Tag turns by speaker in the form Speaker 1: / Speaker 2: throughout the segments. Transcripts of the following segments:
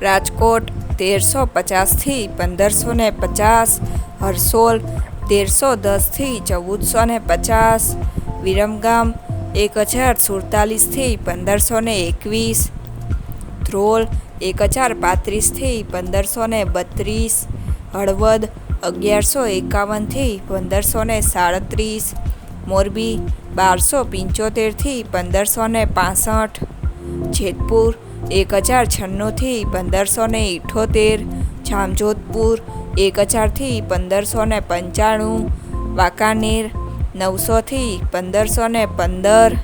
Speaker 1: રાજકોટ તેરસો પચાસથી પંદરસો ને પચાસ, હરસોલ તેરસો દસથી ચૌદસો ને પચાસ, વિરમગામ એક હજાર સુડતાલીસથી પંદરસો ને એકવીસ, ધ્રોલ એક હજાર પાંત્રીસથી પંદરસો ને બત્રીસ, હળવદ અગિયારસો એકાવનથી પંદરસો ને સાડત્રીસ, મોરબી બારસો પંચોતેરથી પંદરસો ને પાસઠ જેતપુર, એક હજાર છન્નુંથી પંદરસો ને ઇઠોતેર, જામજોધપુર, એક હજારથી પંદરસો ને પંચાણું, વાંકાનેર નવસોથી પંદરસો ને પંદર,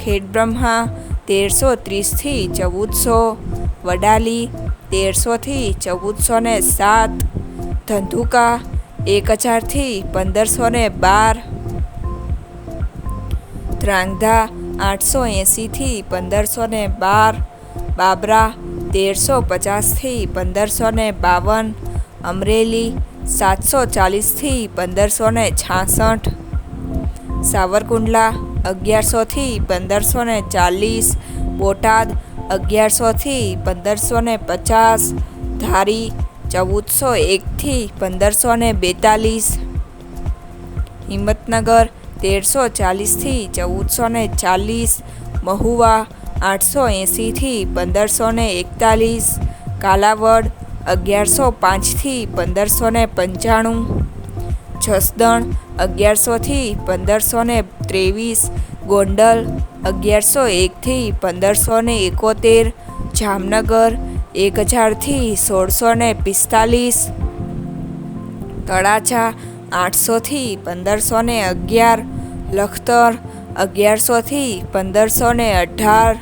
Speaker 1: ખેડબ્રહ્મા, તેરસો ત્રીસથી ચૌદસો, વડાલી તેરસોથી ચૌદસો ને સાત, ધંધુકા, એક હજારથી પંદરસો ને બાર ધ્રાંગધા આઠસો એંસીથી પંદરસો ને બાર બાબરા તેરસો પચાસથી પંદરસો ને બાવન અમરેલી સાતસો ચાલીસથી પંદરસો ને છાસઠ સાવરકુંડલા અગિયારસોથી પંદરસો ને ચાલીસ બોટાદ અગિયારસોથી પંદરસો ને પચાસ ધારી ચૌદસો એકથી પંદરસો ને બેતાલીસ હિંમતનગર તેરસો ચાલીસથી ચૌદસો ને ચાલીસ, મહુવા આઠસો એંસીથી પંદરસો ને એકતાલીસ, કાલાવડ અગિયારસો પાંચથી પંદરસો ને પંચાણું, જસદણ અગિયારસોથી પંદરસો ને ત્રેવીસ, ગોંડલ અગિયારસો એકથી પંદરસો ને એકોતેર, જામનગર એક હજારથી સોળસો ને પિસ્તાલીસ, તળાજા આઠસોથી પંદરસો ને અગિયાર લખતર અગિયારસોથી પંદરસો ને અઢાર.